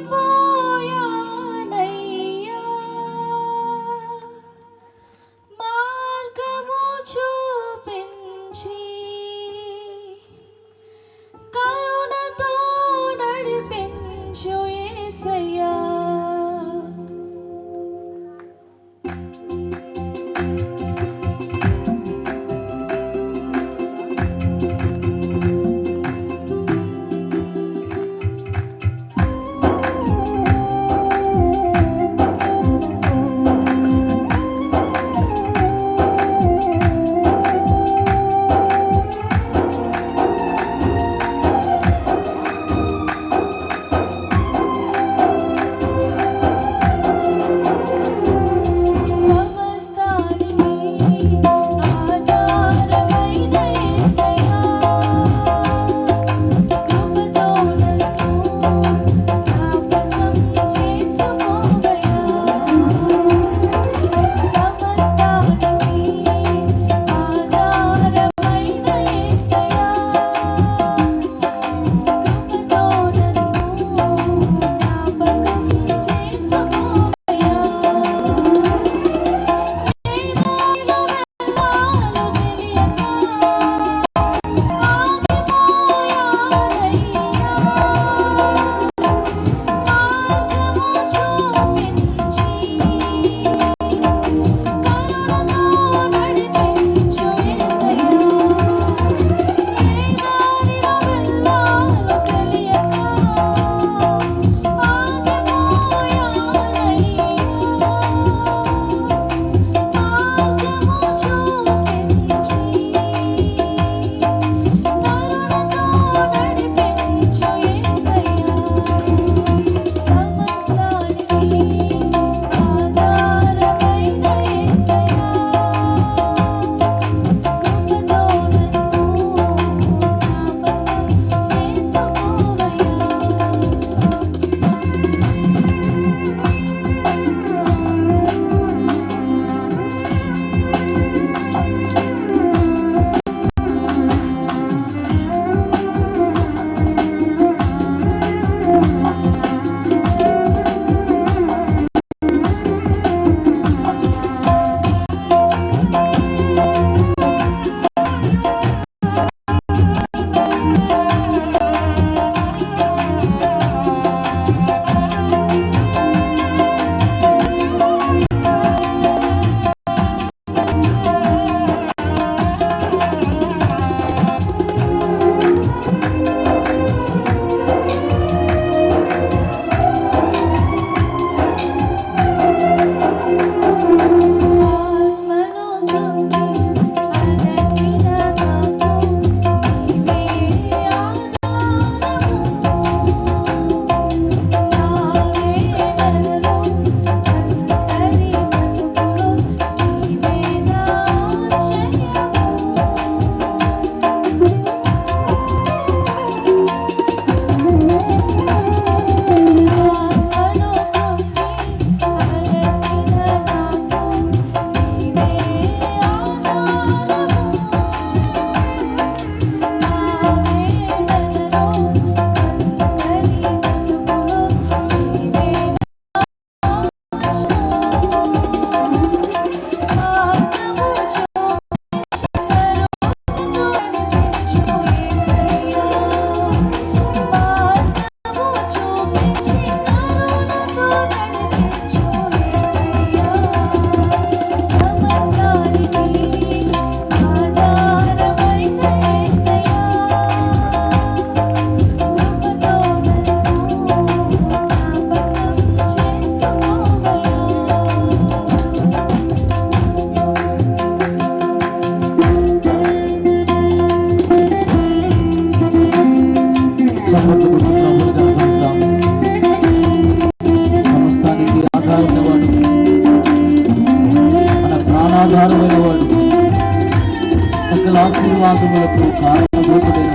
people. ఆశీర్వాదములకు కారణభూతుడైన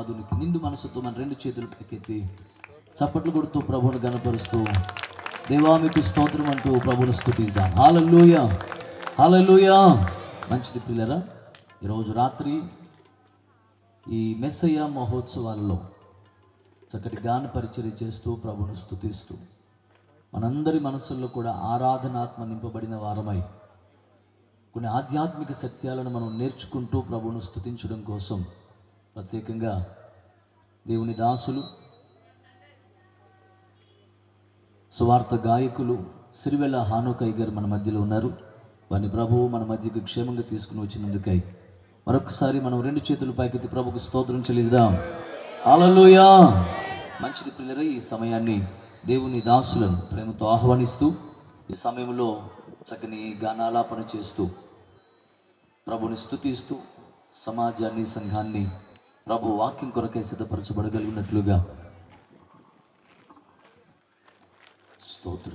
యేసునాథునికి నిండు మనసుతో మన రెండు చేతులు పైకెత్తి చప్పట్లు కొడుతూ ప్రభువును గనపరుస్తూ దేవా స్తోత్రం అంటూ ప్రభువును స్థుతిద్దాం. హాలూయ హాలూయ మంచిది పిల్లరా ఈరోజు రాత్రి ఈ మెస్సయ్య మహోత్సవాలలో చక్కటి గాన పరిచయం చేస్తూ ప్రభుని స్థుతిస్తూ మనందరి మనసుల్లో కూడా ఆరాధనాత్మ నింపబడిన వారమై కొన్ని ఆధ్యాత్మిక సత్యాలను మనం నేర్చుకుంటూ ప్రభువును స్థుతించడం కోసం ప్రత్యేకంగా దేవుని దాసులు సువార్త గాయకులు సిరివెల్ల హానోకయ్య గారు మన మధ్యలో ఉన్నారు. వారిని ప్రభువు మన మధ్యకి క్షేమంగా తీసుకుని వచ్చినందుకై మరొకసారి మనం రెండు చేతులు పైకెత్తి ప్రభుకు స్తోత్రం చెల్లిద్దాం. అలలుయా మంచిది పిల్లర ఈ సమయాన్ని దేవుని దాసులను ప్రేమతో ఆహ్వానిస్తూ ఈ సమయంలో చక్కని గానాలాపన చేస్తూ ప్రభుని స్థుతిస్తూ సమాజాన్ని సంఘాన్ని ప్రభు వాక్యం కొరకే సిద్ధపరచబడగలిగినట్లుగా స్తోత్ర.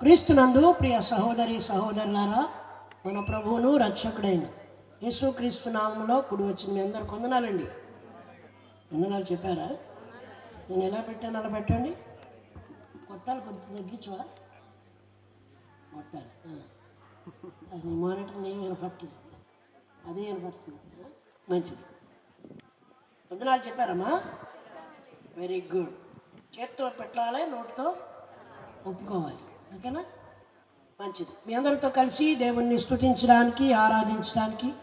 క్రీస్తునందు ప్రియ సహోదరి సహోదరులారా మన ప్రభువును రక్షకుడైన యేసుక్రీస్తు నామంలో కుడి వచ్చిన మీ అందరు కొందనాలండి వందనాలు చెప్పారా? నేను ఎలా పెట్టాను అలా పెట్టండి. కొట్టాలి కొంచెం తగ్గించవా? కొట్టాలి. అది మానిటర్ నేను వినపడుతుంది. అదే వినపడుతుంది. మంచిది. వందనాలు చెప్పారమ్మా? Very good. చేత్తో పెట్టాలి నోటితో ఒప్పుకోవాలి. ఓకేనా? మంచిది. మీ అందరితో కలిసి దేవుణ్ణి స్థుతించడానికి ఆరాధించడానికి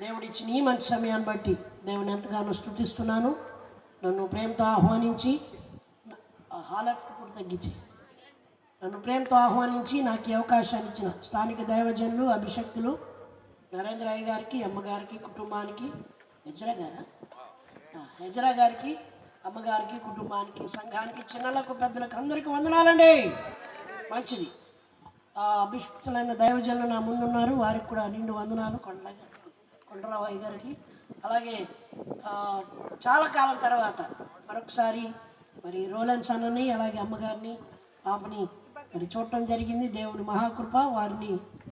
దేవుడు ఇచ్చిన ఈ మంచి సమయాన్ని బట్టి దేవుని ఎంతగానో స్థుతిస్తున్నాను. నన్ను ప్రేమతో ఆహ్వానించి హాలెఫ్ట్ కూడా తగ్గించి నన్ను ప్రేమతో ఆహ్వానించి నాకు ఈ అవకాశాన్ని ఇచ్చిన స్థానిక దైవజనులు అభిషక్తులు నరేంద్ర అయ్య గారికి అమ్మగారికి కుటుంబానికి హెజరా గారా? హెజరా గారికి అమ్మగారికి కుటుంబానికి సంఘానికి చిన్నలకు పెద్దలకు అందరికీ వందనాలండి. మంచిది. ఆ అభిషక్తులైన దైవజనులు నా ముందున్నారు. వారికి కూడా నిండు వందనాలు. కొండగా కొండరాబాయి గారికి. అలాగే చాలా కాలం తర్వాత మరొకసారి మరి రోలన్స్ అన్నని అలాగే అమ్మగారిని పాపని మరి చూడటం జరిగింది. దేవుని మహాకృప వారిని